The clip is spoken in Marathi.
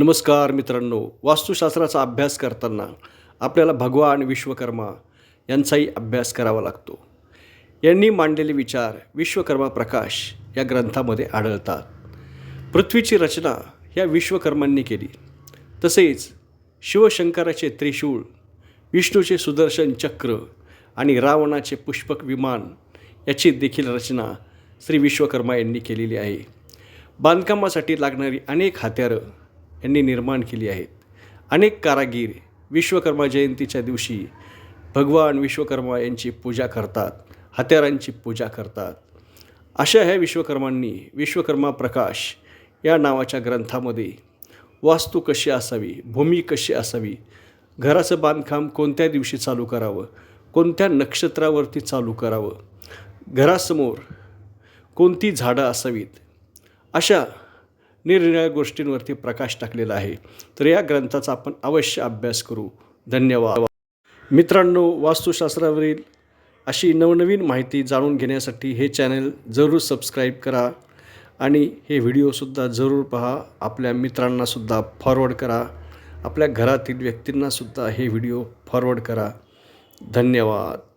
नमस्कार मित्रांनो वास्तुशास्त्राचा अभ्यास करताना आपल्याला भगवान विश्वकर्मा यांचाही अभ्यास करावा लागतो. यांनी मांडलेले विचार विश्वकर्मा प्रकाश या ग्रंथामध्ये आढळतात. पृथ्वीची रचना ह्या विश्वकर्मांनी केली. तसेच शिवशंकराचे त्रिशूळ विष्णूचे सुदर्शन चक्र आणि रावणाचे पुष्पक विमान याची देखील रचना श्री विश्वकर्मा यांनी केलेली आहे. बांधकामासाठी लागणारी अनेक हत्यारं यांनी निर्माण केली आहेत. अनेक कारागीर विश्वकर्मा जयंतीच्या दिवशी भगवान विश्वकर्मा यांची पूजा करतात हत्यारांची पूजा करतात. अशा ह्या विश्वकर्मांनी विश्वकर्मा प्रकाश या नावाच्या ग्रंथामध्ये वास्तू कशी असावी भूमी कशी असावी घराचं बांधकाम कोणत्या दिवशी चालू करावं कोणत्या नक्षत्रावरती चालू करावं घरासमोर कोणती झाडं असावीत अशा निरनिराळ्या गोष्टींवरती प्रकाश टाकलेला आहे. तर या ग्रंथाचा आपण अवश्य अभ्यास करू. धन्यवाद. मित्रांनो वास्तुशास्त्रावरील अशी नवनवीन माहिती जाणून घेण्यासाठी हे चॅनल जरूर सबस्क्राईब करा आणि हे व्हिडिओसुद्धा जरूर पहा. आपल्या मित्रांनासुद्धा फॉरवर्ड करा. आपल्या घरातील व्यक्तींनासुद्धा हे व्हिडिओ फॉरवर्ड करा. धन्यवाद.